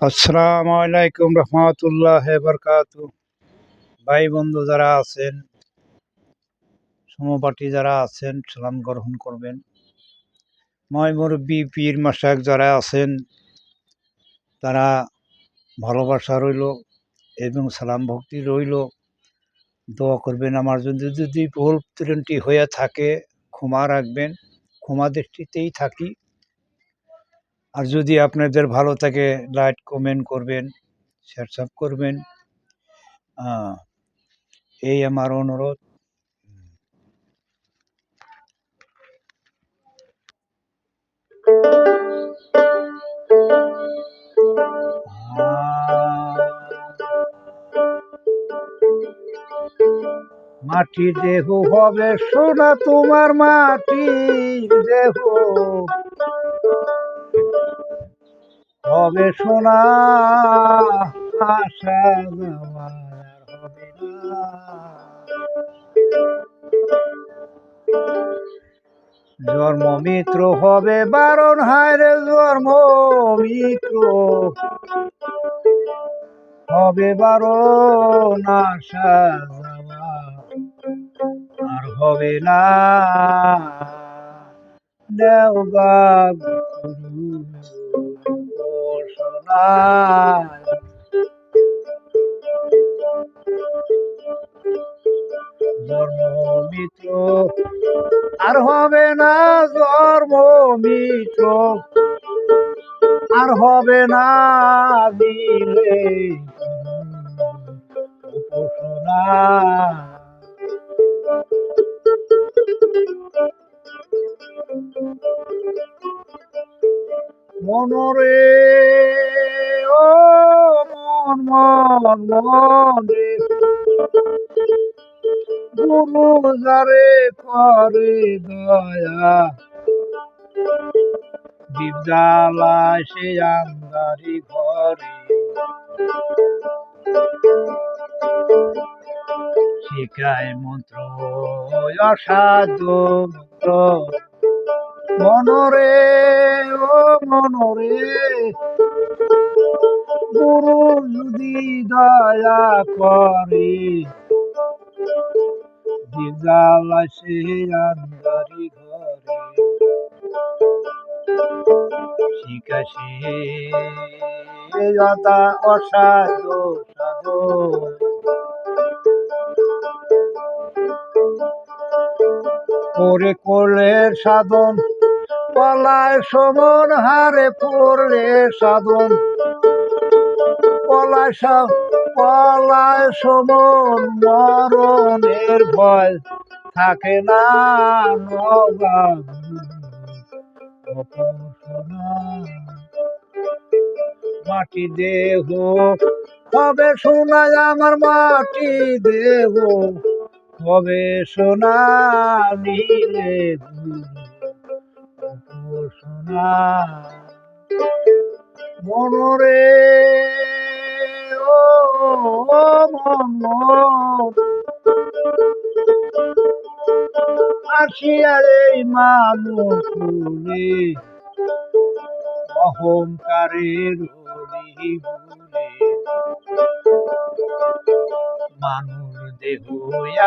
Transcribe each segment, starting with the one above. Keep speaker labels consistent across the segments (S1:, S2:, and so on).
S1: আসসালামু আলাইকুম রহমতুল্লাহ বরকাত। ভাই বন্ধু যারা আছেন, সমপাঠী যারা আছেন, সালাম গ্রহণ করবেন। ময় মুরব্বী পীর মাসাক যারা আছেন, তারা ভালোবাসা রইল এবং সালাম ভক্তি রইল। দোয়া করবেন আমার যদি যদি ভুল ত্রুটি হয়ে থাকে, ক্ষমা রাখবেন। ক্ষমা দৃষ্টিতেই থাকি। আর যদি আপনাদের ভালো থাকে লাইক কমেন্ট করবেন সাব করবেন। এই আমার অনুরোধ। মাটি দেহ হবে সোনা, তোমার মাটি দেহ হবে সোনা আশা যাওয়ার হবে না জন্ম মিত্র হবে, বারণ হায় রে জন্ম মিত্র। হবে বারণ আশা আর হবে না। দেওগা গুরু ঘোষণায় জন্ম মিত্র আর হবে না জন্ম মিত্র আর হবে না দিলে মনরে মন মন গুরু যারে করে দয়া বিদ্যালয় সে আন্দারি ঘরে শিখায় মন্ত্র অসাধ্য মন্ত্র মনরে, ও মনরে গুরু যদি দয়া করে। বিদ্যালয় সে আন্দারি ঘরে শিখাশে যথা অসাধু সাধু। করে কোলের সাধন, পলায় সমন হারে পড়লে সাধন। পলায় সা- পলায় সমন মরণের ভয়। থাকে না মাটি দেহ, হবে শোনায় আমার মাটি দেহ। হবে সোনা নীলে সোনা মনরে মন আসিয়া এই মানুষে অহংকারের মানুষ দেহ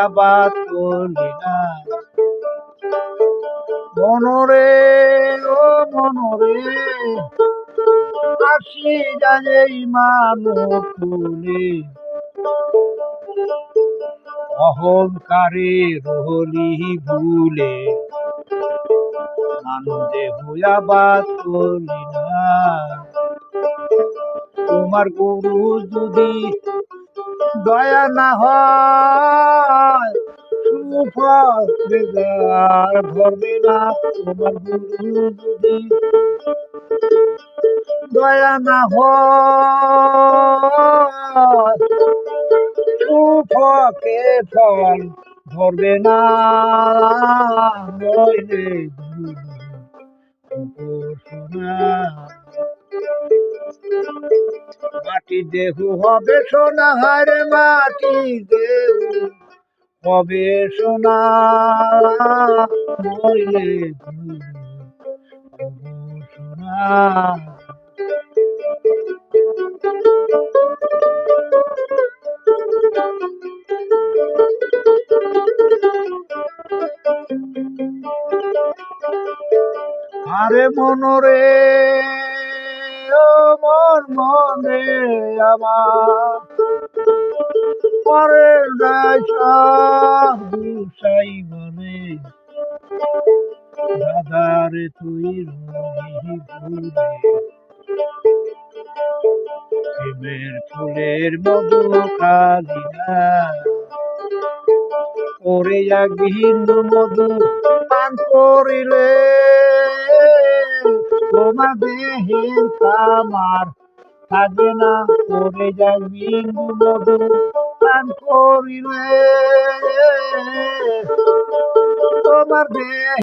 S1: আবাদ করলি না মনরে ও মনরে আসি যায় মানুষ অহংকারে রহলি ভুলে আনন্দে হুয়াবাদ করলি না। তোমার গুরু যদি দয়া না হয় বেজার ধরবে না দয়া না হয় সুফকে ফল ধরবে না। মাটি দেহু হবে সোনা হারে মাটি, দেহু হবে সোনা সোনা আরে মনরে ও মন মনে আমার। পরে গুসাই বলে দাদারে তুই প্রেমের ফুলের মধু খালি না। ওরে এক বিন্দু মধু পান করিলে। তোমার দেহের কামার থাকে না। ওরে এক বিন্দু মধু পান করিলে তোমার দেহ